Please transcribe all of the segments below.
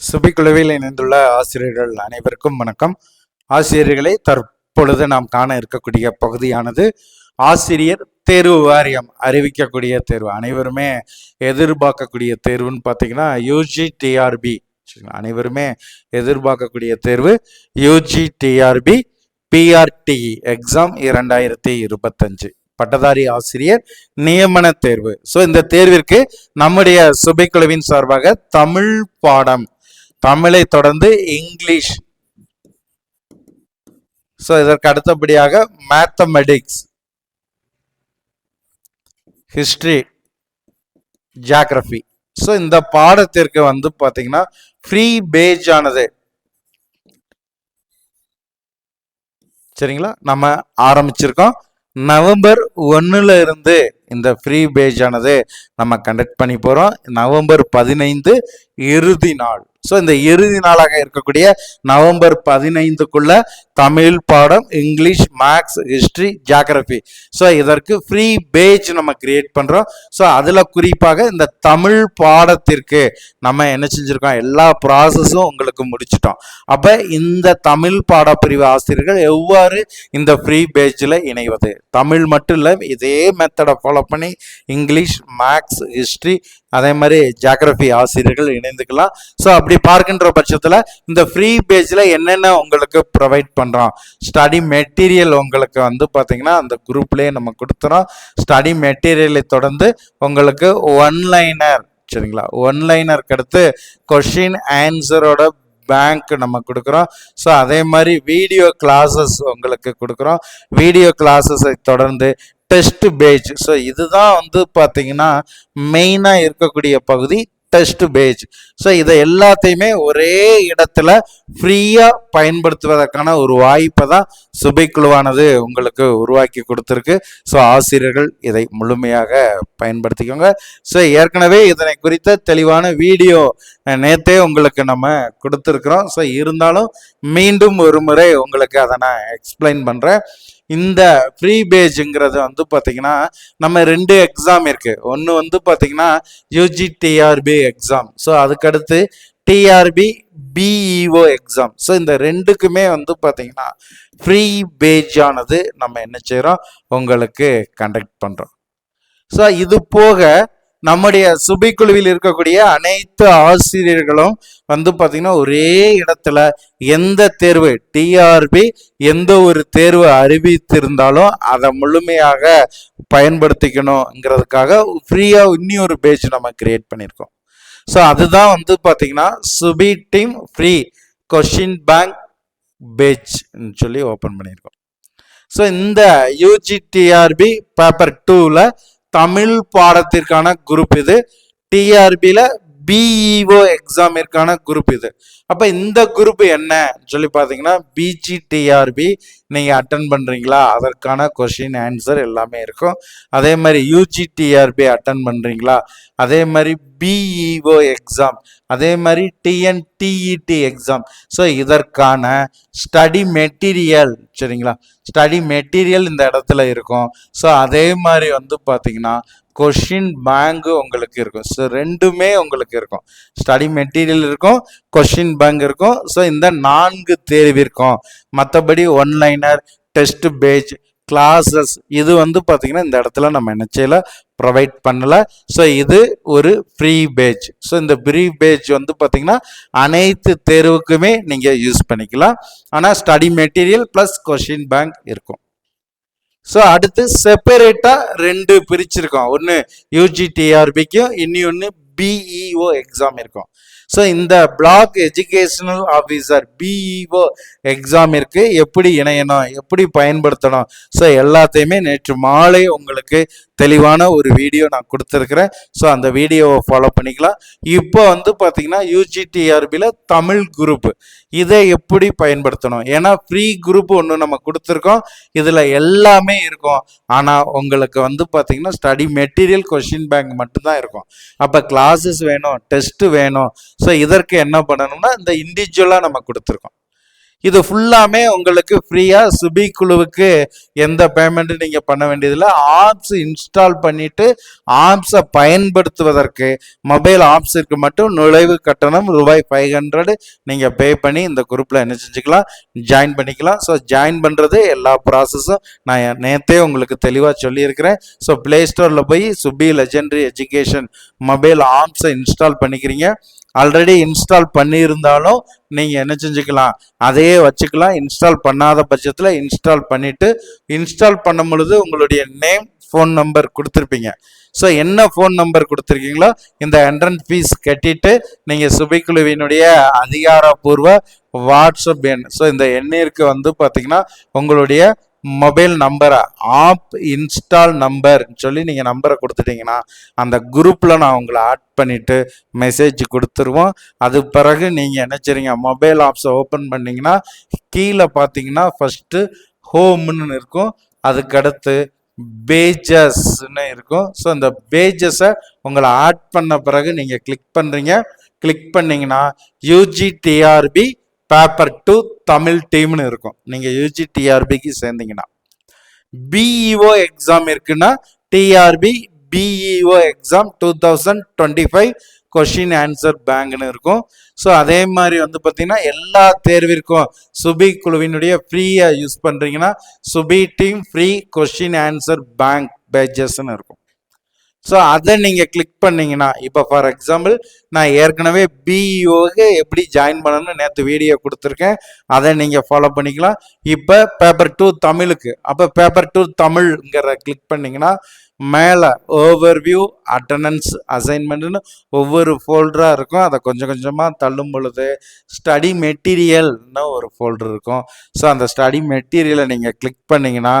சுபிக்குழுவில் இணைந்துள்ள ஆசிரியர்கள் அனைவருக்கும் வணக்கம். ஆசிரியர்களை தற்பொழுது நாம் காண இருக்கக்கூடிய பகுதியானது ஆசிரியர் தேர்வு வாரியம் அறிவிக்கக்கூடிய தேர்வு. அனைவருமே எதிர்பார்க்கக்கூடிய தேர்வுன்னு பார்த்தீங்கன்னா யூஜி டிஆர்பி அனைவருமே எதிர்பார்க்கக்கூடிய தேர்வு யூஜி டிஆர்பி பிஆர்டி எக்ஸாம் இரண்டாயிரத்தி இருபத்தஞ்சு. பட்டதாரி ஆசிரியர் நியமன தேர்வு. ஸோ இந்த தேர்விற்கு நம்முடைய சுபைக்குழுவின் சார்பாக தமிழ் பாடம் தமிழை தொடர்ந்து இங்கிலீஷ். ஸோ இதற்கு அடுத்தபடியாக மேத்தமெட்டிக்ஸ் ஹிஸ்ட்ரி ஜியாகிரபி ஸோ இந்த பாடத்திற்கு வந்து பார்த்தீங்கன்னா ஃப்ரீ பேஜ் ஆனது. சரிங்களா? நம்ம ஆரம்பிச்சிருக்கோம். நவம்பர் ஒன்னுல இருந்து இந்த ஃப்ரீ பேஜ் ஆனது நம்ம கண்டக்ட் பண்ணி போகிறோம் நவம்பர் பதினைந்து இறுதி நாள். ஸோ இந்த இறுதி நாளாக இருக்கக்கூடிய நவம்பர் பதினைந்துக்குள்ள தமிழ் பாடம் English maths history geography so இதற்கு ஃப்ரீ பேஜ் நம்ம கிரியேட் பண்ணுறோம் ஸோ அதில் குறிப்பாக இந்த தமிழ் பாடத்திற்கு நம்ம என்ன செஞ்சுருக்கோம்? எல்லா ப்ராசஸும் உங்களுக்கு முடிச்சிட்டோம். அப்போ இந்த தமிழ் பாடப்பிரிவு ஆசிரியர்கள் எவ்வாறு இந்த ஃப்ரீ பேஜில் இணைவது? தமிழ் மட்டும் இல்லை இதே மெத்தடை ஃபாலோ பண்ணி இங்கிலீஷ் மேக்ஸ் ஹிஸ்ட்ரி அதே மாதிரி ஜியாகிரபி ஆசிரியர்கள் இணைந்துக்கலாம். ஸோ அப்படி பார்க்கின்ற பட்சத்தில் இந்த ஃப்ரீ பேஜில் என்னென்ன உங்களுக்கு ப்ரொவைட் பண்ணுறோம் ஸ்டடி மெட்டீரியல் உங்களுக்கு வந்து பார்த்திங்கன்னா அந்த குரூப்லேயே நம்ம கொடுத்துறோம். ஸ்டடி மெட்டீரியலை தொடர்ந்து உங்களுக்கு ஒன்லைனர் சரிங்களா? ஒன்லைனருக்கு அடுத்து கொஷின் ஆன்சரோட பேங்க் நம்ம கொடுக்குறோம். ஸோ அதே மாதிரி வீடியோ கிளாஸஸ் உங்களுக்கு கொடுக்குறோம். வீடியோ கிளாஸஸை தொடர்ந்து டெஸ்ட் பேஜ். ஸோ இதுதான் வந்து பார்த்தீங்கன்னா மெயினாக இருக்கக்கூடிய பகுதி டெஸ்ட் பேஜ். ஸோ இதை எல்லாத்தையுமே ஒரே இடத்துல ஃப்ரீயாக பயன்படுத்துவதற்கான ஒரு வாய்ப்பை தான் சுபைக்குழுவானது உங்களுக்கு உருவாக்கி கொடுத்துருக்கு. ஸோ ஆசிரியர்கள் இதை முழுமையாக பயன்படுத்திக்கோங்க. ஸோ ஏற்கனவே இதனை குறித்த தெளிவான வீடியோ நேற்றே உங்களுக்கு நம்ம கொடுத்துருக்குறோம். ஸோ இருந்தாலும் மீண்டும் ஒரு முறை உங்களுக்கு அதை நான் எக்ஸ்பிளைன் பண்ணுறேன் இந்த ஃப்ரீ பேஜுங்கிறது வந்து பார்த்தீங்கன்னா நம்ம ரெண்டு எக்ஸாம் இருக்குது ஒன்று வந்து பார்த்தீங்கன்னா யூஜி டிஆர்பி எக்ஸாம் ஸோ அதுக்கடுத்து டிஆர்பி பிஇஓ எக்ஸாம் ஸோ இந்த ரெண்டுக்குமே வந்து பார்த்தீங்கன்னா ஃப்ரீ பேஜானது நம்ம என்ன செய்கிறோம் உங்களுக்கு கண்டக்ட் பண்ணுறோம் ஸோ இது போக நம்முடைய சுபிக்குழுவில் இருக்கக்கூடிய அனைத்து ஆசிரியர்களும் வந்து பார்த்தீங்கன்னா ஒரே இடத்துல எந்த தேர்வு டிஆர்பி எந்த ஒரு தேர்வு அறிவித்திருந்தாலும் அதை முழுமையாக பயன்படுத்திக்கணுங்கிறதுக்காக ஃப்ரீயாக இன்னும் ஒரு பேஜ் நம்ம கிரியேட் பண்ணியிருக்கோம். ஸோ அதுதான் வந்து பார்த்தீங்கன்னா Subi team free question bank பேஜ்னு சொல்லி ஓப்பன் பண்ணியிருக்கோம். ஸோ இந்த யூஜிடிஆர்பி பேப்பர் டூவில் தமிழ் பாடத்திற்கான குரூப் இது. டிஆர்பியில் பிஇஓ எக்ஸாமிற்கான குரூப் இது. அப்போ இந்த குரூப் என்ன? சொல்லி பார்த்தீங்கன்னா பிஜிடிஆர்பி நீங்கள் அட்டன் பண்ணுறீங்களா அதற்கான கொஷின் ஆன்சர் எல்லாமே இருக்கும். அதே மாதிரி யூஜிடிஆர்பி அட்டன் பண்ணுறீங்களா அதே மாதிரி பிஇஓ எக்ஸாம் அதே மாதிரி டிஎன்டிஇடி எக்ஸாம் ஸோ இதற்கான ஸ்டடி மெட்டீரியல் சரிங்களா? ஸ்டடி மெட்டீரியல் இந்த இடத்துல இருக்கும். ஸோ அதே மாதிரி வந்து பார்த்தீங்கன்னா கொஷின் பேங்கு உங்களுக்கு இருக்கும். ஸோ ரெண்டுமே உங்களுக்கு இருக்கும். ஸ்டடி மெட்டீரியல் இருக்கும் கொஷின் பேங்க் இருக்கும். ஸோ இந்த நான்கு தேர்விற்கும் மற்றபடி ஒன்லைனர் டெஸ்ட் பேஜ் கிளாஸஸ் இது வந்து பார்த்தீங்கன்னா இந்த இடத்துல நம்ம என்ன ப்ரொவைட் பண்ணல. ஸோ இது ஒரு ஃப்ரீ பேஜ் ஸோ இந்த ஃப்ரீ பேஜ் வந்து பார்த்திங்கன்னா அனைத்து தேர்வுக்குமே நீங்கள் யூஸ் பண்ணிக்கலாம். ஆனால் study material plus question bank இருக்கும். ஸோ அடுத்து செப்பரேட்டாக ரெண்டு பிரிச்சிருக்கோம். ஒன்று யூஜிடிஆர்பிக்கும் இனி ஒன்று பிஇஓ எக்ஸாம் இருக்கும். ஸோ இந்த பிளாக் எஜுகேஷனல் ஆஃபீஸர் பிஇஓ எக்ஸாமிற்கு எப்படி இணையணும்? எப்படி பயன்படுத்தணும்? ஸோ எல்லாத்தையுமே நேற்று மாலை உங்களுக்கு தெளிவான ஒரு வீடியோ நான் கொடுத்துருக்குறேன். ஸோ அந்த வீடியோவை ஃபாலோ பண்ணிக்கலாம். இப்போ வந்து பார்த்தீங்கன்னா யூஜிடிஆர்பியில் தமிழ் குரூப் இதை எப்படி பயன்படுத்தணும்? ஏன்னா ஃப்ரீ குரூப் ஒன்று நம்ம கொடுத்துருக்கோம். இதில் எல்லாமே இருக்கும். ஆனால் உங்களுக்கு வந்து பார்த்தீங்கன்னா ஸ்டடி மெட்டீரியல் கொஷின் பேங்க் மட்டும்தான் இருக்கும். அப்போ கிளாஸஸ் வேணும் டெஸ்ட்டு வேணும். ஸோ இதற்கு என்ன பண்ணணும்னா இந்த இண்டிவிஜுவலாக நம்ம கொடுத்துருக்கோம். இது ஃபுல்லாமே உங்களுக்கு ஃப்ரீயாக சுபி குழுவுக்கு எந்த பேமெண்ட்டும் நீங்கள் பண்ண வேண்டியதில்லை. ஆப்ஸ் இன்ஸ்டால் பண்ணிவிட்டு ஆப்ஸை பயன்படுத்துவதற்கு மொபைல் ஆப்ஸிற்கு மட்டும் நுழைவு கட்டணம் ரூபாய் ஃபைவ் ஹண்ட்ரட் நீங்கள் பே பண்ணி இந்த குரூப்பில் என்ன செஞ்சுக்கலாம் ஜாயின் பண்ணிக்கலாம். ஸோ ஜாயின் பண்ணுறது எல்லா ப்ராசஸும் நான் நேற்றே உங்களுக்கு தெளிவாக சொல்லியிருக்கிறேன். ஸோ ப்ளே ஸ்டோரில் போய் சுபி லெஜெண்டரி எஜுகேஷன் மொபைல் ஆப்ஸை இன்ஸ்டால் பண்ணிக்கிறீங்க. ஆல்ரெடி இன்ஸ்டால் பண்ணியிருந்தாலும் நீங்கள் என்ன செஞ்சுக்கலாம்? அதையே வச்சுக்கலாம். இன்ஸ்டால் பண்ணாத பட்சத்தில் இன்ஸ்டால் பண்ணிவிட்டு இன்ஸ்டால் பண்ணும் பொழுது உங்களுடைய நேம் ஃபோன் நம்பர் கொடுத்துருப்பீங்க. ஸோ என்ன ஃபோன் நம்பர் கொடுத்துருக்கீங்களோ இந்த என்ட்ரன்ஸ் ஃபீஸ் கட்டிட்டு நீங்கள் சுபைக்குழுவினுடைய அதிகாரப்பூர்வ வாட்ஸ்அப் எண். ஸோ இந்த எண்ணிற்கு வந்து பார்த்தீங்கன்னா உங்களுடைய மொபைல் நம்பரை? ஆப் இன்ஸ்டால் நம்பர்னு சொல்லி நீங்கள் நம்பரை கொடுத்துட்டீங்கன்னா அந்த குரூப்பில் நான் உங்களை ஆட் பண்ணிவிட்டு மெசேஜ் கொடுத்துருவோம். அது பிறகு நீங்கள் என்ன செய்றீங்க? மொபைல் ஆப்ஸை ஓப்பன் பண்ணிங்கன்னா கீழே பார்த்தீங்கன்னா ஃபஸ்ட்டு ஹோம்னு இருக்கும் அதுக்கடுத்து பேஜஸ்ன்னு இருக்கும். ஸோ அந்த பேஜஸை உங்களை ஆட் பண்ண பிறகு நீங்கள் கிளிக் பண்ணுறீங்க கிளிக் பண்ணிங்கன்னா UG TRB paper two Tamil டீம்னு இருக்கும். நீங்கள் யூஜி டிஆர்பிக்கு சேர்ந்தீங்கன்னா. பிஇஓ எக்ஸாம் இருக்குன்னா TRB BEO exam two thousand twenty five question answer பேங்க்னு இருக்கும். ஸோ அதே மாதிரி வந்து பார்த்தீங்கன்னா எல்லா தேர்விற்கும் சுபி குழுவினுடைய ஃப்ரீயாக யூஸ் பண்ணுறீங்கன்னா Subi team free question answer bank பேஜஸ்ன்னு இருக்கும். ஸோ அதை நீங்கள் கிளிக் பண்ணீங்கன்னா இப்போ ஃபார் எக்ஸாம்பிள் நான் ஏற்கனவே பிஇஓக்கு எப்படி ஜாயின் பண்ணணும்னு நேற்று வீடியோ கொடுத்துருக்கேன். அதை நீங்கள் ஃபாலோ பண்ணிக்கலாம். இப்போ பேப்பர் டூ தமிழுக்கு. அப்போ பேப்பர் டூ தமிழ்ங்கிற கிளிக் பண்ணிங்கன்னா மேலே ஓவர்வியூ அட்டண்டன்ஸ் அசைன்மெண்ட்னு ஒவ்வொரு ஃபோல்டராக இருக்கும். அதை கொஞ்சம் கொஞ்சமாக தள்ளும் பொழுது ஸ்டடி மெட்டீரியல்னு ஒரு ஃபோல்டர் இருக்கும். ஸோ அந்த ஸ்டடி மெட்டீரியலை நீங்கள் கிளிக் பண்ணிங்கன்னா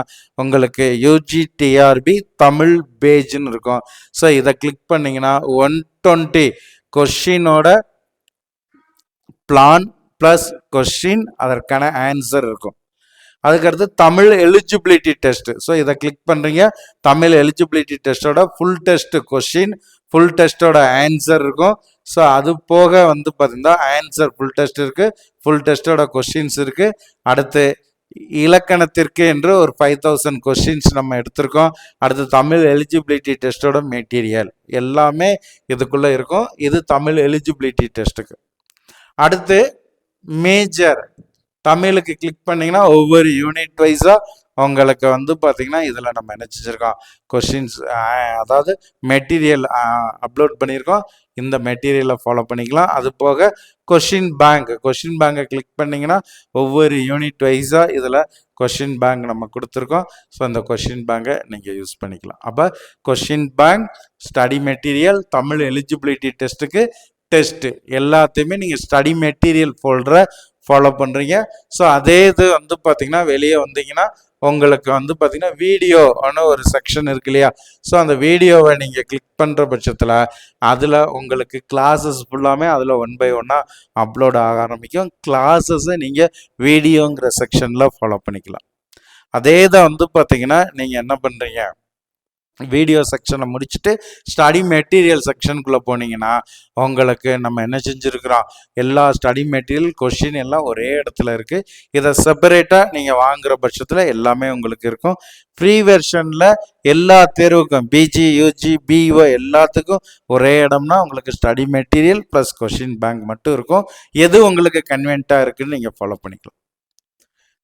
உங்களுக்கு யூஜி டிஆர்பி தமிழ் பேஜ்னு இருக்கும். ஸோ இதை கிளிக் பண்ணிங்கன்னா ஒன் டுவெண்ட்டி கொஷினோட பிளான் ப்ளஸ் கொஷின் அதற்கான ஆன்சர் இருக்கும். அதுக்கடுத்து தமிழ் எலிஜிபிலிட்டி டெஸ்ட் ஸோ இதை கிளிக் பண்ணுறீங்க தமிழ் எலிஜிபிலிட்டி டெஸ்ட்டோட ஃபுல் டெஸ்ட் கொஷின் ஃபுல் டெஸ்ட்டோட ஆன்சர் இருக்கும். ஸோ அது போக வந்து பார்த்திங்கன்னா ஆன்சர் ஃபுல் டெஸ்ட் இருக்குது ஃபுல் டெஸ்ட்டோட கொஷின்ஸ் இருக்குது அடுத்து இலக்கணத்திற்கு என்று ஒரு ஃபைவ் தௌசண்ட் கொஸ்டின்ஸ் நம்ம எடுத்திருக்கோம். அடுத்து தமிழ் எலிஜிபிலிட்டி டெஸ்ட்டோட மெட்டீரியல் எல்லாமே இதுக்குள்ளே இருக்கும். இது தமிழ் எலிஜிபிலிட்டி டெஸ்ட்டுக்கு அடுத்து மேஜர் தமிழுக்கு கிளிக் பண்ணிங்கன்னா ஒவ்வொரு யூனிட் வைஸாக உங்களுக்கு வந்து பார்த்திங்கன்னா இதில் நம்ம நினச்சிருக்கோம் கொஷின்ஸ் அதாவது மெட்டீரியல் அப்லோட் பண்ணியிருக்கோம். இந்த மெட்டீரியலை ஃபாலோ பண்ணிக்கலாம். அது போக கொஷின் பேங்க் கொஷின் பேங்கை கிளிக் பண்ணிங்கன்னா ஒவ்வொரு யூனிட் வைஸாக இதில் கொஷின் பேங்க் நம்ம கொடுத்துருக்கோம். ஸோ அந்த கொஷின் பேங்கை நீங்கள் யூஸ் பண்ணிக்கலாம். அப்போ question bank study material Tamil eligibility டெஸ்ட்டுக்கு டெஸ்ட்டு எல்லாத்தையுமே நீங்கள் ஸ்டடி மெட்டீரியல் ஃபோல்டரை ஃபாலோ பண்ணுறீங்க ஸோ அதே இது வந்து பார்த்தீங்கன்னா வெளியே வந்தீங்கன்னா உங்களுக்கு வந்து பார்த்தீங்கன்னா வீடியோன்னு ஒரு செக்ஷன் இருக்கு இல்லையா? ஸோ அந்த வீடியோவை நீங்கள் கிளிக் பண்ணுற பட்சத்தில் அதில் உங்களுக்கு கிளாஸஸ் ஃபுல்லாமே அதில் ஒன் பை ஒன்னாக அப்லோட் ஆக ஆரம்பிக்கும். கிளாஸஸை நீங்கள் வீடியோங்கிற செக்ஷனில் ஃபாலோ பண்ணிக்கலாம். அதே தான் வந்து பார்த்தீங்கன்னா நீங்கள் என்ன பண்ணுறீங்க வீடியோ செக்ஷனை முடிச்சுட்டு ஸ்டடி மெட்டீரியல் செக்ஷனுக்குள்ளே போனீங்கன்னா உங்களுக்கு நம்ம என்ன செஞ்சுருக்கிறோம்? எல்லா ஸ்டடி மெட்டீரியல் கொஷின் எல்லாம் ஒரே இடத்துல இருக்குது இதை செப்பரேட்டாக நீங்கள் வாங்குகிற பட்சத்தில் எல்லாமே உங்களுக்கு இருக்கும். ஃப்ரீ வெர்ஷனில் எல்லா தேர்வுக்கும் பிஜி யூஜி பிஓ எல்லாத்துக்கும் ஒரே இடம்னா உங்களுக்கு study material plus question bank மட்டும் இருக்கும். எது உங்களுக்கு கன்வென்ட்டாக இருக்குதுன்னு நீங்கள் ஃபாலோ பண்ணிக்கலாம்.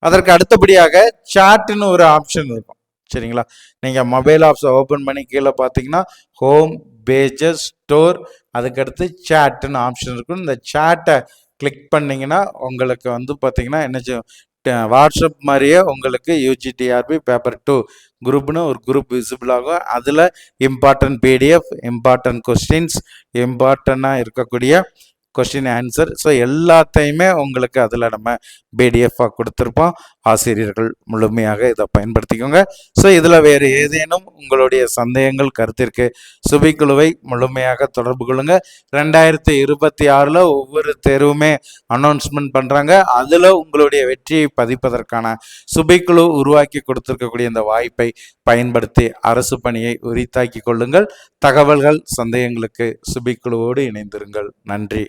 அதற்கு அடுத்தபடியாக சாட்டுன்னு ஒரு ஆப்ஷன் இருக்கும். சரிங்களா? நீங்கள் மொபைல் ஆப்ஸை ஓப்பன் பண்ணி கீழே பார்த்தீங்கன்னா ஹோம் பேஜஸ் ஸ்டோர் அதுக்கடுத்து சேட்டுன்னு ஆப்ஷன் இருக்கும். இந்த சேட்டை கிளிக் பண்ணிங்கன்னா உங்களுக்கு வந்து பார்த்தீங்கன்னா என்ன வாட்ஸ்அப் மாதிரியே உங்களுக்கு யூஜிடிஆர்பி பேப்பர் டூ குரூப்னு ஒரு குரூப் விசிபிள் ஆகும். அதில் இம்பார்ட்டன்ட் பிடிஎஃப் இம்பார்ட்டன்ட் கொஸ்டின்ஸ் இம்பார்ட்டண்ட்டாக இருக்கக்கூடிய கொஸ்டின் ஆன்சர் ஸோ எல்லாத்தையுமே உங்களுக்கு அதில் நம்ம பிடிஎஃபாக கொடுத்துருப்போம். ஆசிரியர்கள் முழுமையாக இதை பயன்படுத்திக்கோங்க. ஸோ இதில் வேறு ஏதேனும் உங்களுடைய சந்தேகங்கள் கருத்திற்கு சுபிக்குழுவை முழுமையாக தொடர்பு கொள்ளுங்க. ரெண்டாயிரத்தி இருபத்தி ஆறில் ஒவ்வொரு தேர்வுமே அனௌன்ஸ்மெண்ட் பண்ணுறாங்க அதில் உங்களுடைய வெற்றியை பதிப்பதற்கான சுபிக்குழு உருவாக்கி கொடுத்துருக்கக்கூடிய இந்த வாய்ப்பை பயன்படுத்தி அரசு பணியை உரித்தாக்கி கொள்ளுங்கள். தகவல்கள் சந்தேகங்களுக்கு சுபிக்குழுவோடு இணைந்திருங்கள். நன்றி.